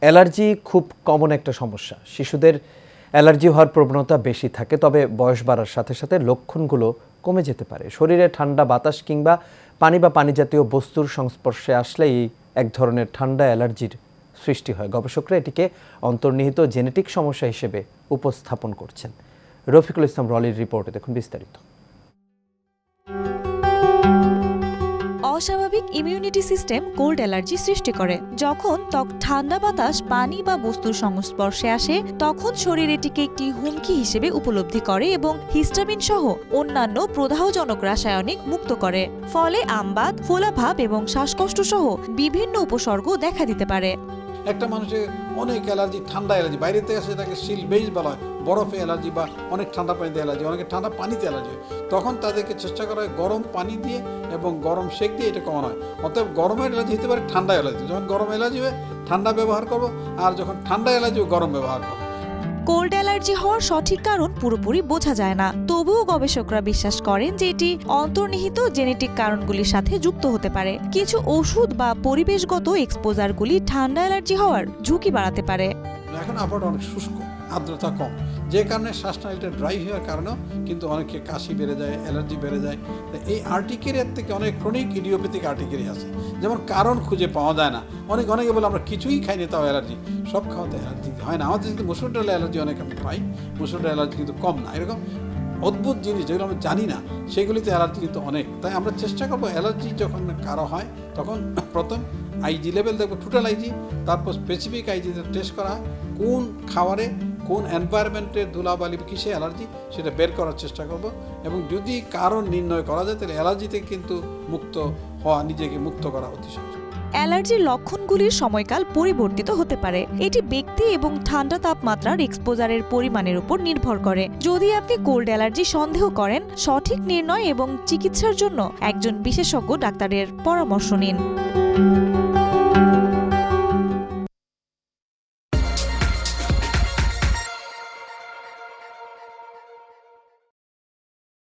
Allergy খুব common একটা সমস্যা। শিশুদের অ্যালার্জি হওয়ার প্রবণতা বেশি থাকে, তবে বয়স বাড়ার সাথে সাথে লক্ষণগুলো কমে যেতে পারে। শরীরে ঠান্ডা বাতাস কিংবা পানি বা পানি জাতীয় বস্তুর সংস্পর্শে আসলেই এক ধরনের ঠান্ডা অ্যালার্জির সৃষ্টি হয়। গবেষকরা এটিকে অন্তর্নিহিত জেনেটিক সমস্যা হিসেবে উপস্থাপন করছেন। রফিকুল ইসলাম রলির রিপোর্টে দেখুন বিস্তারিত। অস্বাভাবিক ইমিউনিটি সিস্টেম কোল্ড অ্যালার্জি সৃষ্টি করে। যখন ত্বক ঠান্ডা বাতাস, পানি বা বস্তুর সংস্পর্শে আসে, তখন শরীর এটিকে একটি হুমকি হিসেবে উপলব্ধি করে এবং হিস্টামিন সহ অন্যান্য প্রদাহজনক রাসায়নিক মুক্ত করে। ফলে আমবাদ, ফোলাভাব এবং শ্বাসকষ্ট সহ বিভিন্ন উপসর্গ দেখা দিতে পারে। একটা মানুষের অনেক অ্যালার্জি ঠান্ডা অ্যালার্জি, বাইরে থেকে তাকে শিল বেজ বলা হয়, বরফে অ্যালার্জি বা অনেক ঠান্ডা পানিতে অ্যালার্জি, অনেকে ঠান্ডা পানিতে অ্যালার্জি হয়। তখন তাদেরকে চেষ্টা করা হয় গরম পানি দিয়ে এবং গরম শেক দিয়ে এটা কমানো হয়। অতএব গরমের অ্যালার্জি হতে পারে ঠান্ডা অ্যালার্জি যখন গরম অ্যালার্জি হয়, ঠান্ডা ব্যবহার করব, আর যখন ঠান্ডা অ্যালার্জি গরম ব্যবহার করব। কোল্ড অ্যালার্জি হওয়ার সঠিক কারণ পুরোপুরি বোঝা যায় না। তবুও গবেষকরা বিশ্বাস করেন যে এটি অন্তর্নিহিত জেনেটিক কারণগুলির সাথে যুক্ত হতে পারে। কিছু ওষুধ বা পরিবেশগত এক্সপোজারগুলি ঠান্ডা অ্যালার্জি হওয়ার ঝুঁকি বাড়াতে পারে। এখন আবহাওয়া অনেক শুষ্ক। আর্দ্রতা কম। যে কারণে শ্বাসনালীটা ড্রাই হওয়ার কারণেও কিন্তু অনেকে কাশি বেড়ে যায় অ্যালার্জি বেড়ে যায়। এই আর্টিকেরিয়ার থেকে অনেক ক্রনিক ইডিওপ্যাথিক আর্টিকেরিয়া আছে। যেমন কারণ খুঁজে পাওয়া যায় না। অনেক, অনেকে বলে, আমরা কিছুই খাইনি, তাও অ্যালার্জি সব খাওয়াতে অ্যালার্জি হয় না। আমাদের কিন্তু মুসুর ডাল অ্যালার্জি অনেক আমি পাই। মুসুর ডাল অ্যালার্জি কিন্তু কম না। এরকম অদ্ভুত জিনিস যেগুলো আমরা জানি না, সেগুলিতে অ্যালার্জি কিন্তু অনেক। তাই আমরা চেষ্টা করব অ্যালার্জি যখন কারও হয়, তখন প্রথম আইজি লেভেল দেখব টোটাল আইজি তারপর স্পেসিফিক আইজিতে টেস্ট করা কোন খাবারে কোন এনভায়রনমেন্টের ধুলাবালি কিসে অ্যালার্জি, সেটা বের করার চেষ্টা করব। এবং যদি কারণ নির্ণয় করা যায়, তাহলে অ্যালার্জি থেকে কিন্তু মুক্ত হওয়া, নিজেকে মুক্ত করা অতি সহজ। অ্যালার্জির লক্ষণগুলির সময়কাল পরিবর্তিত হতে পারে। এটি ব্যক্তি এবং ঠান্ডা তাপমাত্রার এক্সপোজারের পরিমাণের উপর নির্ভর করে। যদি আপনি কোল্ড অ্যালার্জি সন্দেহ করেন, সঠিক নির্ণয় এবং চিকিৎসার জন্য একজন বিশেষজ্ঞ ডাক্তারের পরামর্শ নিন।